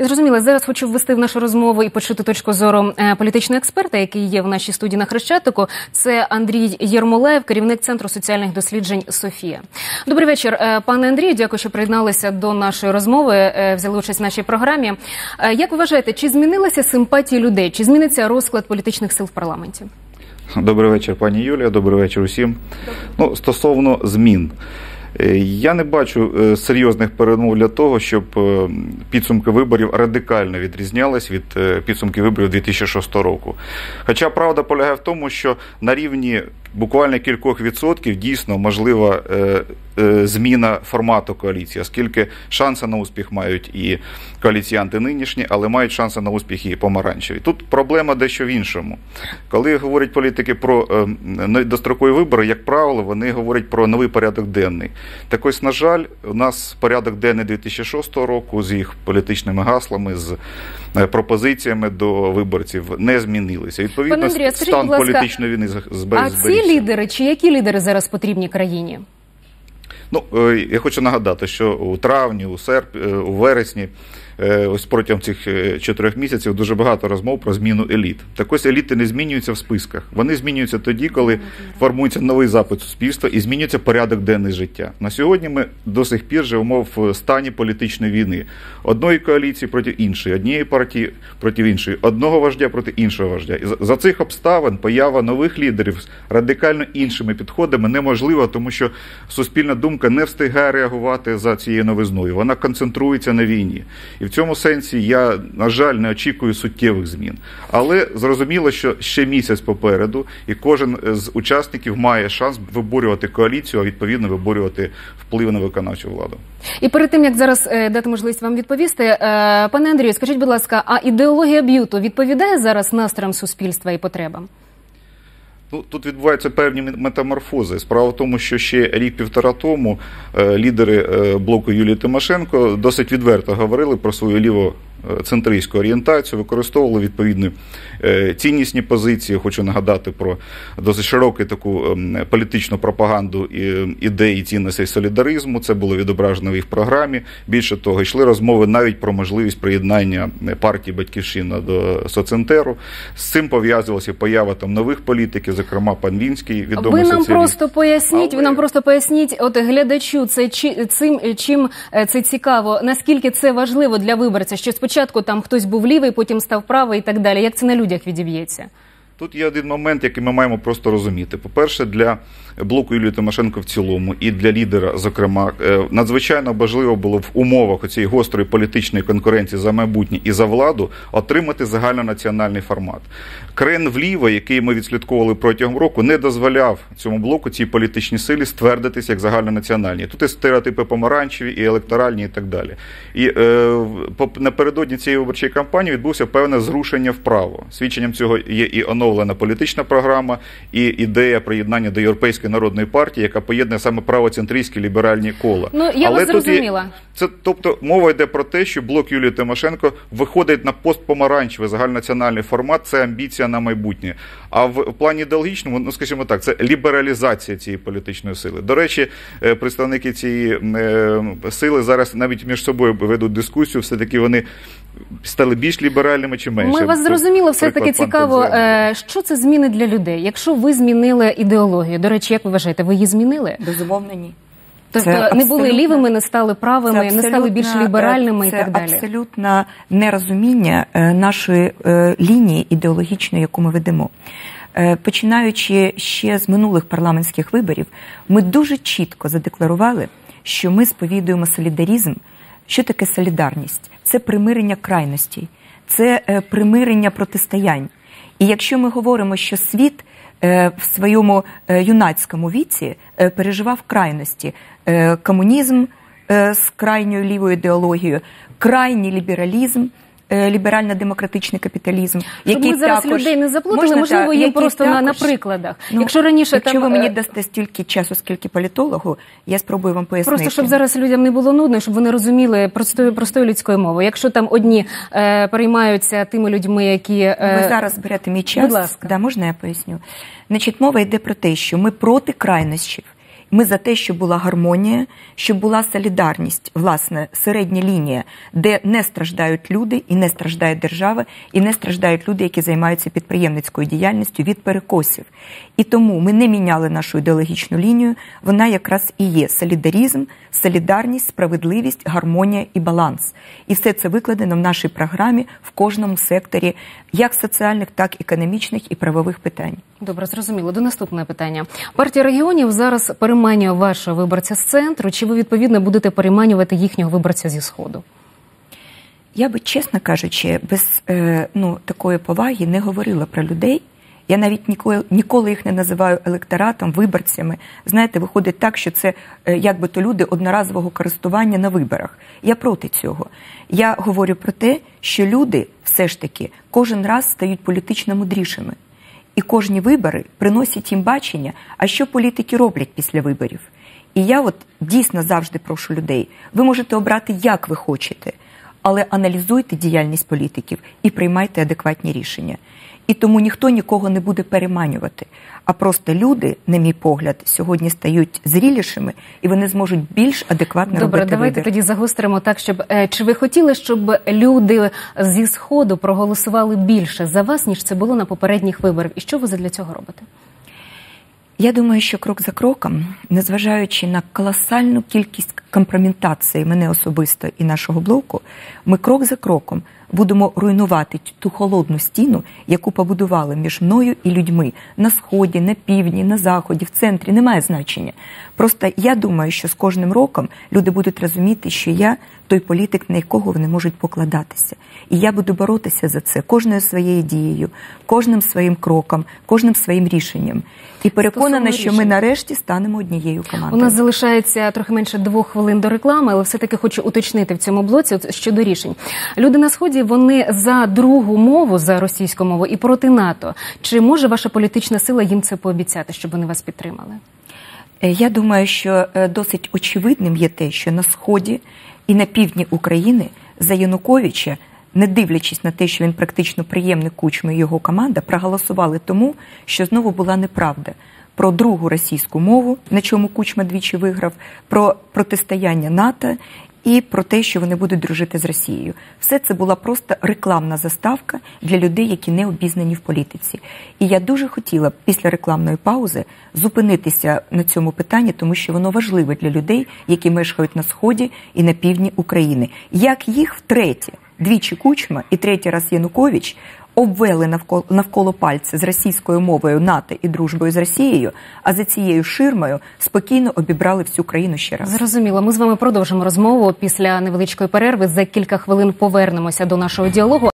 І зрозуміло, зараз хочу ввести в нашу розмову і почути точку зору е, політичного експерта, який є в нашій студії на Хрещатику. Це Андрій Єрмолаєв, керівник центру соціальних досліджень Софія. Добрий вечір, е, пане Андрію. Дякую, що приєдналися до нашої розмови. е, Взяли участь в нашій програмі. Як ви вважаєте, чи змінилася симпатія людей? Чи зміниться розклад політичних сил в парламенті? Добрий вечір, пані Юлія. Добрий вечір усім. Ну, стосовно змін. Е, Я не бачу е, серйозних перемов для того, щоб е, підсумки виборів радикально відрізнялись від підсумків виборів 2006 року. Хоча правда полягає в тому, що на рівні буквально кількох відсотків дійсно можлива е, е, зміна формату коаліції, оскільки шанси на успіх мають і коаліціянти нинішні, але мають шанси на успіх і помаранчеві. Тут проблема дещо в іншому. Коли говорять політики про е, дострокові вибори, як правило, вони говорять про новий порядок денний. Так ось, на жаль, у нас порядок денний 2006 року з їх політичними гаслами, з пропозиціями до виборців не змінилися. Відповідно, скажіть, стан ласка, політичної війни з- лідери, чи які лідери зараз потрібні країні? Ну, е, я хочу нагадати, що у травні, у серп, е, у вересні, ось протягом цих е, чотирьох місяців дуже багато розмов про зміну еліт. Так ось еліти не змінюються в списках. Вони змінюються тоді, коли формується новий запит суспільства і змінюється порядок денний життя. На сьогодні ми до сих пір живемо в стані політичної війни. Одної коаліції проти іншої, однієї партії проти іншої, одного вождя проти іншого вождя. І за- цих обставин поява нових лідерів з радикально іншими підходами неможлива, тому що суспільна думка не встигає реагувати за цією новизною. Вона концентрується на війні. І цьому сенсі я, на жаль, не очікую суттєвих змін. Але зрозуміло, що ще місяць попереду, і кожен з учасників має шанс виборювати коаліцію, а відповідно виборювати вплив на виконавчу владу. І перед тим як зараз е, дати можливість вам відповісти, е, пане Андрію, скажіть, будь ласка, а ідеологія б'юту відповідає зараз настроям суспільства і потребам? Ну, тут відбуваються певні метаморфози. Справа в тому, що ще рік-півтора тому е, лідери е, блоку Юлії Тимошенко досить відверто говорили про свою ліво. Центристську орієнтацію використовували відповідні е, ціннісні позиції. Хочу нагадати про досить широку таку ем, політичну пропаганду і ідей і цінностей солідаризму. Це було відображено в їх програмі. Більше того, йшли розмови навіть про можливість приєднання партії Батьківщина до соцентеру. З цим пов'язувалася поява там нових політиків, зокрема пан Вінський, відомий ви нам соціаліст. просто поясніть. Ви нам просто поясніть, от глядачу, це чи цим чим е, це цікаво, наскільки це важливо для виборця, що спочатку там хтось був лівий, потім став правий і так далі. Як це на людях відіб'ється? Тут є один момент, який ми маємо просто розуміти. По-перше, для блоку Юлії Тимошенко в цілому і для лідера, зокрема, е, надзвичайно важливо було в умовах цієї гострої політичної конкуренції за майбутнє і за владу отримати загальнонаціональний формат. Крен вліво, який ми відслідковували протягом року, не дозволяв цьому блоку цій політичній силі ствердитися як загальнонаціональні. Тут і стереотипи помаранчеві, і електоральні, і так далі. І е, напередодні цієї виборчої кампанії відбувся певне зрушення вправо. Свідченням цього є і оновлена політична програма, і ідея приєднання до Європейської народної партії, яка поєднує саме правоцентристські ліберальні кола. Ну, я вас тут є- зрозуміла. це тобто мова йде про те, що блок Юлії Тимошенко виходить на постпомаранчевий загальнонаціональний формат. Це амбіція на майбутнє. А в, в плані ідеологічному, ну скажімо так, це лібералізація цієї політичної сили. До речі, е, представники цієї е, сили зараз навіть між собою ведуть дискусію. Все таки вони стали більш ліберальними чи менше. Ми вас зрозуміли, все таки цікаво, е, що це зміни для людей. Якщо ви змінили ідеологію, до речі, як ви вважаєте, ви її змінили? Безумовно, ні. Тобто Це не були лівими, не стали правими, не стали більш абсолютно, ліберальними і так далі. абсолютно нерозуміння е, нашої е, лінії ідеологічної, яку ми ведемо. Е, Починаючи ще з минулих парламентських виборів, ми дуже чітко задекларували, що ми сповідуємо солідарізм. Що таке солідарність? Це примирення крайностей, це е, примирення протистоянь. І якщо ми говоримо, що світ е, в своєму е, юнацькому віці переживав крайності, комунізм з крайньою лівою ідеологією, крайній лібералізм. Е, Ліберально-демократичний капіталізм, Щоб ми зараз також людей не заплутали, Можна, можливо, так, який просто на, на прикладах. Ну, якщо раніше якщо там ви мені е, дасте стільки часу, скільки політологу, я спробую вам пояснити. Просто щоб зараз людям не було нудно, щоб вони розуміли простою простою людською мовою. Якщо там одні е, переймаються тими людьми, які е, Ви зараз берете мій час. будь ласка. Да, можна я поясню? Значить, мова йде про те, що ми проти крайнощів. Ми за те, щоб була гармонія, щоб була солідарність, власне, середня лінія, де не страждають люди, і не страждає держава, і не страждають люди, які займаються підприємницькою діяльністю від перекосів. І тому ми не міняли нашу ідеологічну лінію. Вона якраз і є солідарізм, солідарність, справедливість, гармонія і баланс. І все це викладено в нашій програмі в кожному секторі, як соціальних, так і економічних і правових питань. Добре, зрозуміло. До наступного питання. Партія регіонів зараз переманює вашого виборця з центру. Чи ви відповідно будете переманювати їхнього виборця зі сходу? Я би, чесно кажучи, без е, ну, такої поваги не говорила про людей. Я навіть ніколи ніколи їх не називаю електоратом, виборцями. Знаєте, виходить так, що це е, якби то люди одноразового користування на виборах. Я проти цього. Я говорю про те, що люди все ж таки кожен раз стають політично мудрішими. І кожні вибори приносять їм бачення, а що політики роблять після виборів. І я от дійсно завжди прошу людей: ви можете обрати, як ви хочете, але аналізуйте діяльність політиків і приймайте адекватні рішення. І тому ніхто нікого не буде переманювати. А просто люди, на мій погляд, сьогодні стають зрілішими і вони зможуть більш адекватно Добре, робити давайте вибір. тоді загостримо так, щоб е, чи ви хотіли, щоб люди зі сходу проголосували більше за вас, ніж це було на попередніх виборах? І що ви для цього робите? Я думаю, що крок за кроком, незважаючи на колосальну кількість компрометації мене особисто і нашого блоку, ми крок за кроком будемо руйнувати ту холодну стіну, яку побудували між мною і людьми на сході, на півдні, на заході, в центрі немає значення. Просто я думаю, що з кожним роком люди будуть розуміти, що я той політик, на якого вони можуть покладатися. І я буду боротися за це кожною своєю дією, кожним своїм кроком, кожним своїм рішенням. І переконана, що ми нарешті станемо однією командою. У нас залишається трохи менше двох хвилин до реклами, але все-таки хочу уточнити в цьому блоці щодо рішень. Люди на сході вони за другу мову, за російську мову і проти НАТО. Чи може ваша політична сила їм це пообіцяти, щоб вони вас підтримали? Е, Я думаю, що е, досить очевидним є те, що на сході і на півдні України за Януковича, не дивлячись на те, що він практично приємник кучми його команда, проголосували тому, що знову була неправда. Про другу російську мову, на чому Кучма двічі виграв, про протистояння НАТО і про те, що вони будуть дружити з Росією. Все це була просто рекламна заставка для людей, які не обізнані в політиці. І я дуже хотіла після рекламної паузи зупинитися на цьому питанні, тому що воно важливе для людей, які мешкають на сході і на півдні України. Як їх втретє, двічі Кучма і третій раз Янукович обвели навколо, навколо пальця з російською мовою НАТО і дружбою з Росією, а за цією ширмою спокійно обібрали всю країну ще раз. Зрозуміло. Ми з вами продовжимо розмову після невеличкої перерви. За кілька хвилин повернемося до нашого діалогу.